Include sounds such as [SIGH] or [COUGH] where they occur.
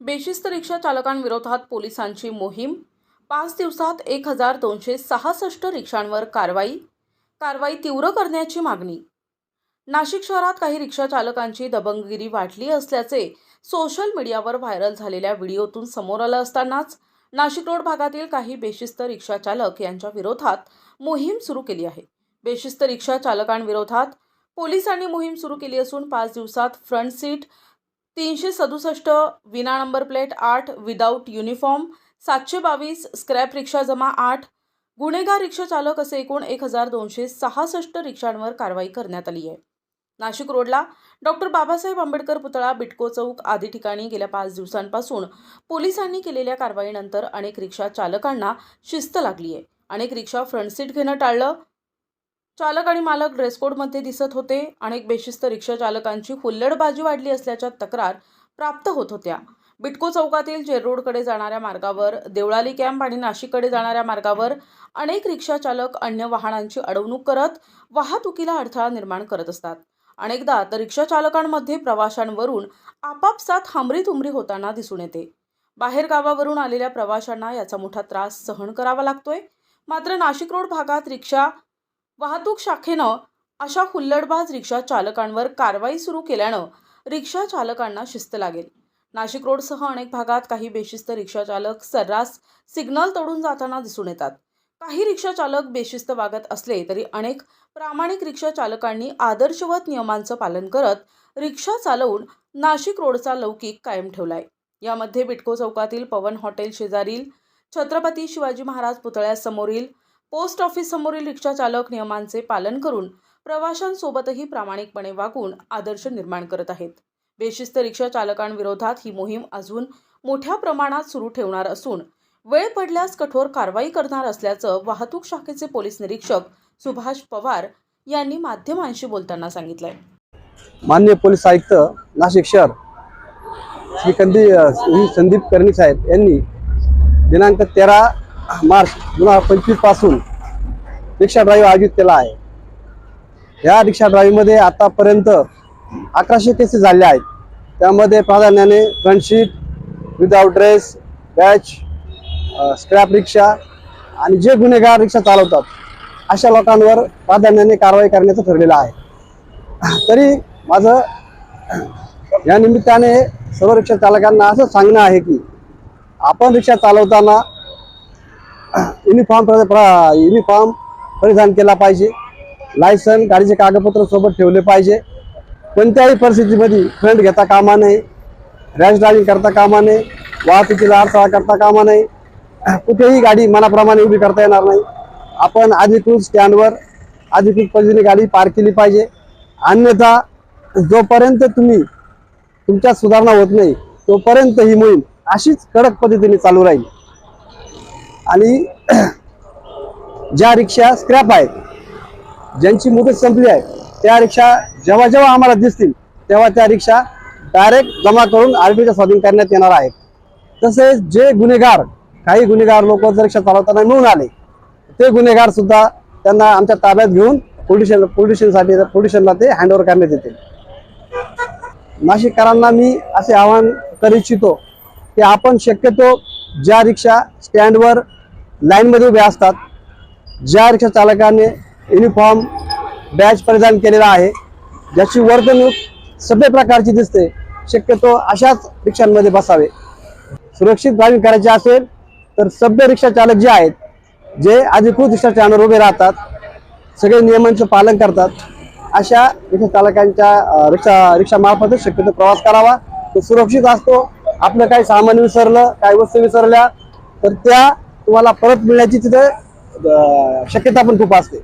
बेशिस्त रिक्षा चालकांविरोधात पोलिसांची मोहीम. पाच दिवसात एक हजार दोनशे सहासष्ट रिक्षांवर कारवाई. कारवाई तीव्र करण्याची मागणी. नाशिक शहरात काही रिक्षा चालकांची दबंगगिरी वाढली असल्याचे सोशल मीडियावर व्हायरल झालेल्या व्हिडिओतून समोर आलं असतानाच नाशिक रोड भागातील काही बेशिस्त रिक्षा चालक यांच्या विरोधात मोहीम सुरू केली आहे. बेशिस्त रिक्षा चालकांविरोधात पोलिसांनी मोहीम सुरू केली असून पाच दिवसात फ्रंट सीट तीनशे सदुसष्ट विना नंबर प्लेट आठ विदाऊट युनिफॉर्म सातशे बावीस स्क्रॅप रिक्षा जमा आठ. गुन्हेगार रिक्षा चालक असे एकूण एक हजार दोनशे सहासष्ट रिक्षांवर कारवाई करण्यात आली आहे. नाशिक रोडला डॉक्टर बाबासाहेब आंबेडकर पुतळा बिटको चौक आदी ठिकाणी गेल्या पाच दिवसांपासून पोलिसांनी केलेल्या कारवाईनंतर अनेक रिक्षा चालकांना शिस्त लागली आहे. अनेक रिक्षा फ्रंट सीट घेणं टाळलं. चालक आणि मालक ड्रेसकोडमध्ये दिसत होते अनेक बेशिस्त रिक्षा चालकांची हुल्लडबाजी वाढली असल्याच्या तक्रार प्राप्त होत होत्या. बिटको चौकातील जेल रोडकडे जाणाऱ्या मार्गावर देवळाली कॅम्प आणि नाशिककडे जाणाऱ्या मार्गावर अनेक रिक्षा चालक अन्य वाहनांची अडवणूक करत वाहतुकीला अडथळा निर्माण करत असतात. अनेकदा तर रिक्षा चालकांमध्ये प्रवाशांवरून आपापसात हमरीतुमरी होताना दिसून येते. बाहेर गावावरून आलेल्या प्रवाशांना याचा मोठा त्रास सहन करावा लागतोय. मात्र नाशिक रोड भागात रिक्षा वाहतूक शाखेनं अशा हुल्लडबाज रिक्षा चालकांवर कारवाई सुरू केल्यानं रिक्षा चालकांना शिस्त लागेल. नाशिक रोडसह अनेक भागात काही बेशिस्त रिक्षा चालक सर्रास सिग्नल तोडून जाताना दिसून येतात. काही रिक्षा चालक बेशिस्त वागत असले तरी अनेक प्रामाणिक रिक्षा चालकांनी आदर्शवत नियमांचं पालन करत रिक्षा चालवून नाशिक रोडचा लौकिक कायम ठेवलाय. यामध्ये बिटको चौकातील पवन हॉटेल शेजारील छत्रपती शिवाजी महाराज पुतळ्यासमोरील पोस्ट ऑफिस समोरील रिक्षा चालक नियमांचे पालन करून प्रवाशांसोबतही प्रामाणिकपणे वागून आदर्श निर्माण करत आहेत. बेशिस्त रिक्षा चालकांविरोधात ही मोहीम अजून मोठ्या प्रमाणात सुरू ठेवणार असून वेळ पडल्यास कठोर कारवाई करणार असल्याचं वाहतूक शाखेचे पोलीस निरीक्षक सुभाष पवार यांनी माध्यमांशी बोलताना सांगितलंय. मान्य पोलीस आयुक्त नाशिक शहर श्रीकंदी संदीप कर्णिक साहेब यांनी दिनांक तेरा मार्च दोन हजार पंचवीसपासून रिक्षा ड्राईव्ह आयोजित केला आहे. या रिक्षा ड्राईव्हमध्ये आतापर्यंत अकराशे केसेस झाल्या आहेत. त्यामध्ये प्राधान्याने front seat without without dress batch scrap rickshaw आणि जे गुन्हेगार रिक्षा चालवतात अशा लोकांवर प्राधान्याने कारवाई करण्याचं ठरलेलं आहे. तरी माझं या निमित्ताने सर्व रिक्षा चालकांना असं सांगणं आहे की आपण रिक्षा चालवताना युनिफॉर्म युनिफॉर्म परिधान केला पाहिजे. लायसन गाडीचे कागदपत्र सोबत ठेवले पाहिजे. कोणत्याही परिस्थितीमध्ये फ्रंट घेता कामा नये. रॅश ड्रायव्हिंग करता कामा नये. वाहतुकीला अडथळा करता कामा नये. कुठेही गाडी मनाप्रमाणे उभी करता येणार नाही. आपण अधिकृत स्टँडवर अधिकृत पद्धतीने गाडी पार्क केली पाहिजे. अन्यथा जोपर्यंत तुम्ही तुमच्यात सुधारणा होत नाही तोपर्यंत ही मोहीम अशीच कडक पद्धतीने चालू राहील. आणि [CLEARS THROAT] ज्या रिक्षा स्क्रॅप आहेत ज्यांची मुदत संपली आहे त्या रिक्षा जेव्हा जेव्हा आम्हाला दिसतील तेव्हा त्या रिक्षा डायरेक्ट जमा करून आरबीच्या स्वाधीन करण्यात येणार आहेत. तसेच जे गुन्हेगार काही गुन्हेगार लोक जर रिक्षा चालवताना मिळून आले ते गुन्हेगार सुद्धा त्यांना आमच्या ताब्यात घेऊन पोलिशन पोलिशनसाठी पोलिशनला ते हँडओव्हर करण्यात येतील. नाशिककरांना मी असे आवाहन करू इच्छितो की आपण शक्यतो ज्या रिक्षा स्टँडवर लाईनमध्ये उभे असतात. ज्या रिक्षा चालकाने युनिफॉर्म बॅच परिधान केलेला आहे ज्याची वर्तणूक सभ्य प्रकारची दिसते शक्यतो अशाच रिक्षांमध्ये बसावे. सुरक्षित ड्रायव्हिंग करायचे असेल तर सभ्य रिक्षा चालक जे आहेत जे अधिकृत रिक्षा स्टँडवर उभे राहतात सगळे नियमांचं पालन करतात अशा रिक्षा चालकांच्या रिक्षा रिक्षा रिक्षामार्फतच शक्यतो प्रवास करावा. तो सुरक्षित असतो. आपलं काही सामान विसरलं काही वस्तू विसरल्या तर त्या तुम्हाला परत मिळण्याची तिथे शक्यता पण खूप असते.